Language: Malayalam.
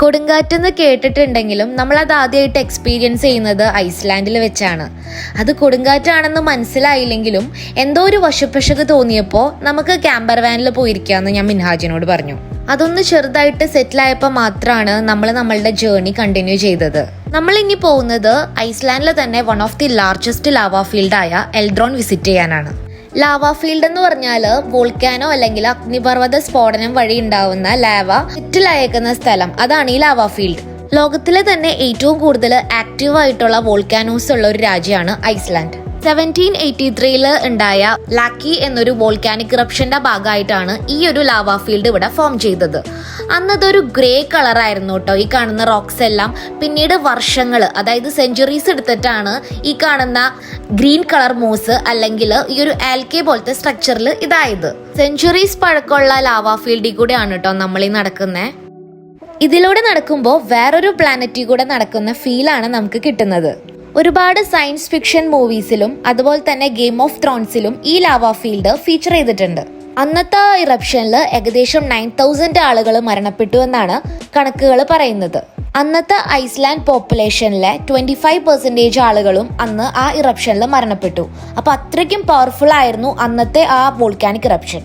കൊടുങ്കാറ്റെന്ന് കേട്ടിട്ടുണ്ടെങ്കിലും നമ്മൾ അത് ആദ്യമായിട്ട് എക്സ്പീരിയൻസ് ചെയ്യുന്നത് ഐസ്ലാൻഡിൽ വെച്ചാണ്. അത് കൊടുങ്കാറ്റാണെന്ന് മനസ്സിലായില്ലെങ്കിലും എന്തോ ഒരു വശപ്പശക്ക് തോന്നിയപ്പോൾ നമുക്ക് ക്യാമ്പർ വാനിൽ പോയിരിക്കാമെന്ന് ഞാൻ മിൻഹാജിനോട് പറഞ്ഞു. അതൊന്ന് ചെറുതായിട്ട് സെറ്റിലായപ്പോൾ മാത്രമാണ് നമ്മൾ നമ്മളുടെ ജേർണി കണ്ടിന്യൂ ചെയ്തത്. നമ്മൾ ഇനി പോകുന്നത് ഐസ്ലാൻഡിലെ തന്നെ one of the largest lava ഫീൽഡായ Eldhraun visit ചെയ്യാനാണ്. ലാവ ഫീൽഡ് എന്ന് പറഞ്ഞാൽ വോൾക്കാനോ അല്ലെങ്കിൽ അഗ്നിപർവത സ്ഫോടനം വഴി ഉണ്ടാവുന്ന ലാവ ചുറ്റിലയക്കുന്ന സ്ഥലം. അതാണ് ഈ ലാവ ഫീൽഡ് ലോകത്തിലെ തന്നെ ഏറ്റവും കൂടുതൽ ആക്റ്റീവ് ആയിട്ടുള്ള വോൾക്കാനോസ് ഉള്ള ഒരു രാജ്യമാണ് ഐസ്ലാൻഡ് സെവന്റീൻ എയ്റ്റി ത്രീയിൽ ഉണ്ടായ ലാക്കി എന്നൊരു വോൾക്കാനിക് ഇറപ്ഷന്റെ ഭാഗമായിട്ടാണ് ഈ ഒരു ലാവ ഫീൽഡ് ഇവിടെ ഫോം ചെയ്തത്. അന്നതൊരു ഗ്രേ കളർ ആയിരുന്നു കേട്ടോ ഈ കാണുന്ന റോക്സ് എല്ലാം. പിന്നീട് വർഷങ്ങൾ അതായത് സെഞ്ചുറീസ് എടുത്തിട്ടാണ് ഈ കാണുന്ന ഗ്രീൻ കളർ മൂസ് അല്ലെങ്കിൽ ഈ ഒരു ആൽക്കെ പോലത്തെ സ്ട്രക്ചറിൽ ഇതായത്. സെഞ്ചുറീസ് പഴക്കമുള്ള ലാവ ഫീൽഡിൽ കൂടെയാണ് കേട്ടോ നമ്മൾ ഈ നടക്കുന്നത് ഇതിലൂടെ നടക്കുമ്പോൾ വേറൊരു പ്ലാനറ്റിൽ കൂടെ നടക്കുന്ന ഫീലാണ് നമുക്ക് കിട്ടുന്നത്. ഒരുപാട് സയൻസ് ഫിക്ഷൻ മൂവീസിലും അതുപോലെ തന്നെ ഗെയിം ഓഫ് ത്രോൺസിലും ഈ ലാവ ഫീൽഡ് ഫീച്ചർ ചെയ്തിട്ടുണ്ട്. അന്നത്തെ ഇറപ്ഷനിൽ ഏകദേശം നയൻ തൗസൻഡ് ആളുകൾ മരണപ്പെട്ടു എന്നാണ് കണക്കുകൾ പറയുന്നത്. അന്നത്തെ ഐസ്ലാൻഡ് പോപ്പുലേഷനിലെ ട്വന്റി ഫൈവ് പെർസെന്റേജ് ആളുകളും അന്ന് ആ ഇറപ്ഷനിൽ മരണപ്പെട്ടു. അപ്പോൾ അത്രയ്ക്കും പവർഫുൾ ആയിരുന്നു അന്നത്തെ ആ വോൾക്കാനിക് ഇറപ്ഷൻ